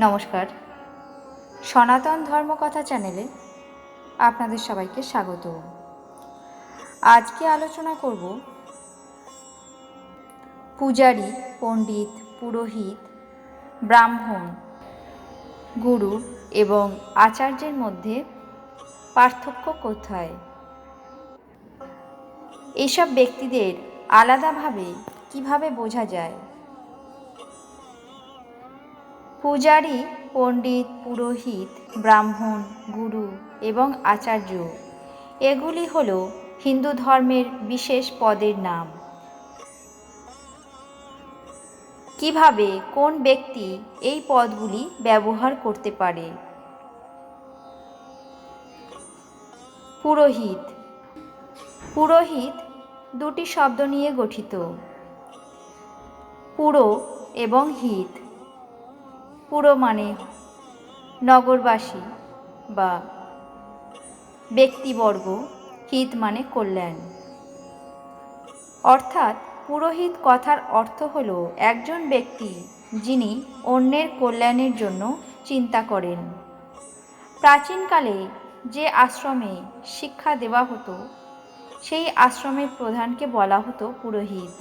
নমস্কার। সনাতন ধর্মকথা চ্যানেলে আপনাদের সবাইকে স্বাগত। আজকে আলোচনা করব পূজারী, পণ্ডিত, পুরোহিত, ব্রাহ্মণ, গুরু এবং আচার্যের মধ্যে পার্থক্য কোথায়? এইসব ব্যক্তিদের আলাদাভাবে কীভাবে বোঝা যায়? পূজারী, পণ্ডিত, পুরোহিত, ব্রাহ্মণ, গুরু এবং আচার্য। এগুলি হল হিন্দু ধর্মের বিশেষ পদের নাম। কীভাবে কোন ব্যক্তি এই পদগুলি ব্যবহার করতে পারে? পুরোহিত। পুরোহিত দুটি শব্দ নিয়ে গঠিত। পুরো এবং হিত। পুরো মানে নগরবাসী বা ব্যক্তিবর্গ, হিত মানে কল্যাণ। অর্থাৎ পুরোহিত কথার অর্থ হল একজন ব্যক্তি যিনি অন্যের কল্যাণের জন্য চিন্তা করেন। প্রাচীনকালে যে আশ্রমে শিক্ষা দেওয়া হতো, সেই আশ্রমের প্রধানকে বলা হতো পুরোহিত।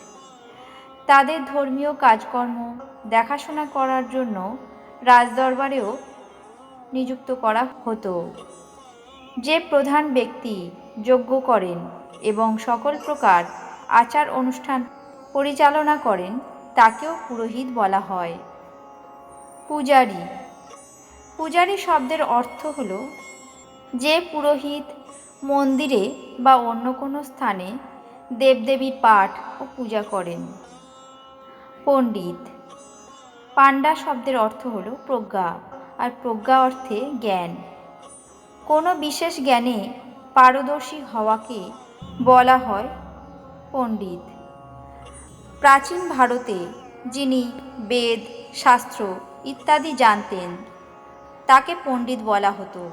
তাদের ধর্মীয় কাজকর্ম, দেখাশোনা করার জন্য রাজদরবারেও নিযুক্ত করা হতো। যে প্রধান ব্যক্তি যজ্ঞ করেন এবং সকল প্রকার আচার অনুষ্ঠান পরিচালনা করেন, তাকেও পুরোহিত বলা হয়। পূজারী। পূজারী শব্দের অর্থ হল যে পুরোহিত মন্দিরে বা অন্য কোনো স্থানে দেবদেবীর পাঠ ও পূজা করেন। পণ্ডিত। পাণ্ডা শব্দের অর্থ হলো প্রজ্ঞা, আর প্রজ্ঞা অর্থে জ্ঞান। কোনো বিশেষ জ্ঞানে পারদর্শী হওয়াকে বলা হয় পণ্ডিত। প্রাচীন ভারতে যিনি বেদ, শাস্ত্র ইত্যাদি জানতেন, তাকে পণ্ডিত বলা হতো।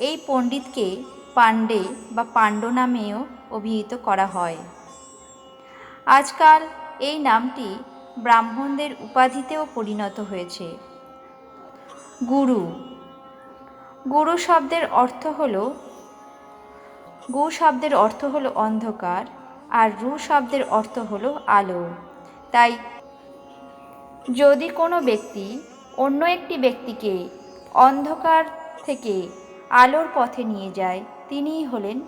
এই পণ্ডিতকে পাণ্ডে বা পাণ্ড নামেও অভিহিত করা হয়। আজকাল এই নামটি ব্রাহ্মণদের উপাধিতেও পরিণত হয়েছে। গুরু। গুরু শব্দের অর্থ হল, গু শব্দের অর্থ হলো অন্ধকার আর রু শব্দের অর্থ হলো আলো। তাই যদি কোনো ব্যক্তি অন্য একটি ব্যক্তিকে অন্ধকার থেকে আলোর পথে নিয়ে যায়, তিনিই হলেন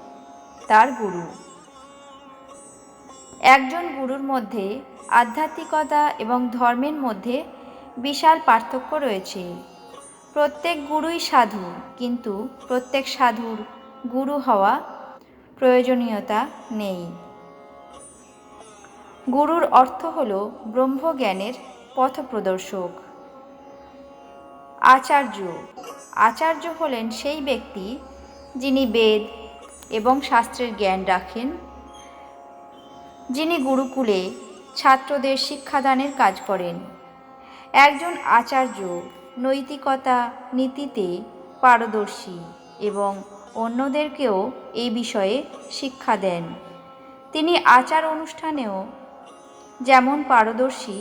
তার গুরু। একজন গুরুর মধ্যে আধ্যাত্মিকতা এবং ধর্মের মধ্যে বিশাল পার্থক্য রয়েছে। প্রত্যেক গুরুই সাধু, কিন্তু প্রত্যেক সাধুর গুরু হওয়া প্রয়োজনীয়তা নেই। গুরুর অর্থ হল ব্রহ্মজ্ঞানের পথপ্রদর্শক। আচার্য। আচার্য হলেন সেই ব্যক্তি যিনি বেদ এবং শাস্ত্রের জ্ঞান রাখেন, যিনি গুরুকুলে ছাত্রদের শিক্ষাদানের কাজ করেন। একজন আচার্য নৈতিকতা নীতিতে পারদর্শী এবং অন্যদেরকেও এই বিষয়ে শিক্ষা দেন। তিনি আচার অনুষ্ঠানেও যেমন পারদর্শী,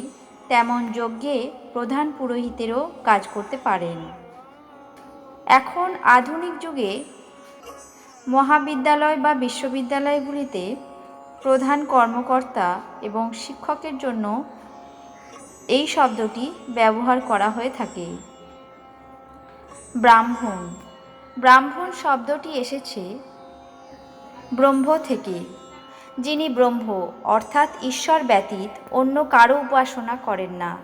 তেমন যজ্ঞে প্রধান পুরোহিতেরও কাজ করতে পারেন। এখন আধুনিক যুগে মহাবিদ্যালয় বা বিশ্ববিদ্যালয়গুলিতে প্রধান কর্মকর্তা এবং শিক্ষকের জন্য এই শব্দটি ব্যবহার করা হয়ে থাকে। ব্রাহ্মণ। ব্রাহ্মণ শব্দটি এসেছে ব্রহ্ম থেকে, যিনি ব্রহ্ম, অর্থাৎ ঈশ্বর ব্যতীত অন্য কারও উপাসনা করেন না,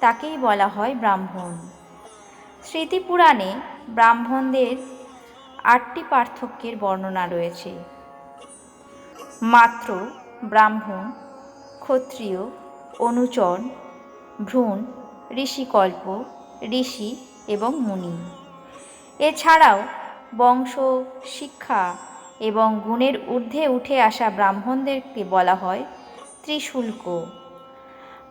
তাকেই বলা হয় ব্রাহ্মণ। স্মৃতিপুরাণে ব্রাহ্মণদের আটটি পার্থক্যের বর্ণনা রয়েছে। মাত্র ব্রাহ্মণ, ক্ষত্রিয় অনুচন ভ্রূণ, ঋষিকল্প, ঋষি এবং মুনি। এছাড়াও বংশ, শিক্ষা এবং গুণের ঊর্ধ্বে উঠে আসা ব্রাহ্মণদেরকে বলা হয় ত্রিশুল্ক।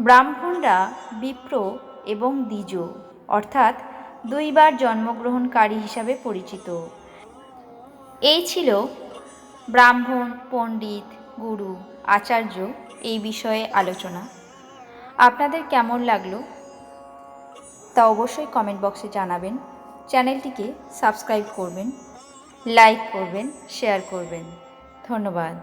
ব্রাহ্মণরা বিপ্র এবং দ্বিজ, অর্থাৎ দুইবার জন্মগ্রহণকারী হিসাবে পরিচিত। এই ছিল ব্রাহ্মণ, পণ্ডিত, গুরু, আচার্য এই বিষয়ে আলোচনা। আপনাদের কেমন লাগল? তা অবশ্যই কমেন্ট বক্সে জানাবেন। চ্যানেলটিকে সাবস্ক্রাইব করবেন লাইক করবেন শেয়ার করবেন। ধন্যবাদ।